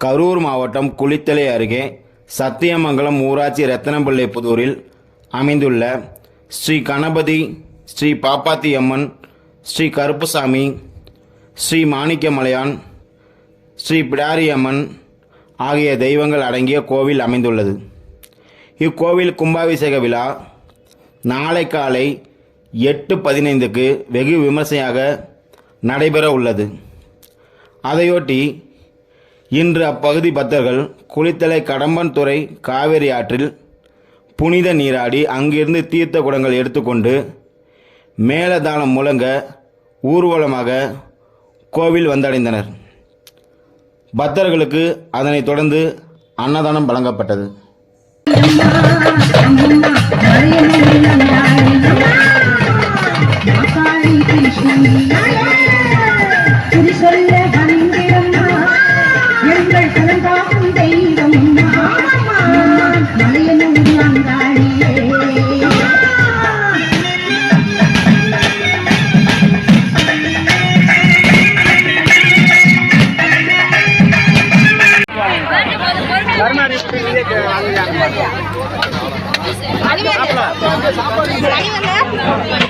கரூர் மாவட்டம் குளித்தலை அருகே சத்தியமங்கலம் ஊராட்சி ரத்தனப்பள்ளி புதூரில் அமைந்துள்ள ஸ்ரீ கணபதி ஸ்ரீ பாப்பாத்தி அம்மன் ஸ்ரீ கருப்புசாமி ஸ்ரீ மாணிக்கமலையான் ஸ்ரீ பிடாரி அம்மன் ஆகிய தெய்வங்கள் அடங்கிய கோவில் அமைந்துள்ளது. இக்கோவில் கும்பாபிஷேக விழா நாளை காலை எட்டு பதினைந்துக்கு வெகு விமர்சையாக நடைபெற உள்ளது. அதையொட்டி இன்று அப்பகுதி பக்தர்கள் குளித்தலை கடம்பன்துறை காவேரி ஆற்றில் புனித நீராடி அங்கிருந்து தீர்த்த குடங்கள் எடுத்துக்கொண்டு மேலதாளம் முழங்க ஊர்வலமாக கோவில் வந்தடைந்தனர். பக்தர்களுக்கு அதனைத் தொடர்ந்து அன்னதானம் வழங்கப்பட்டது. சாப்பாடு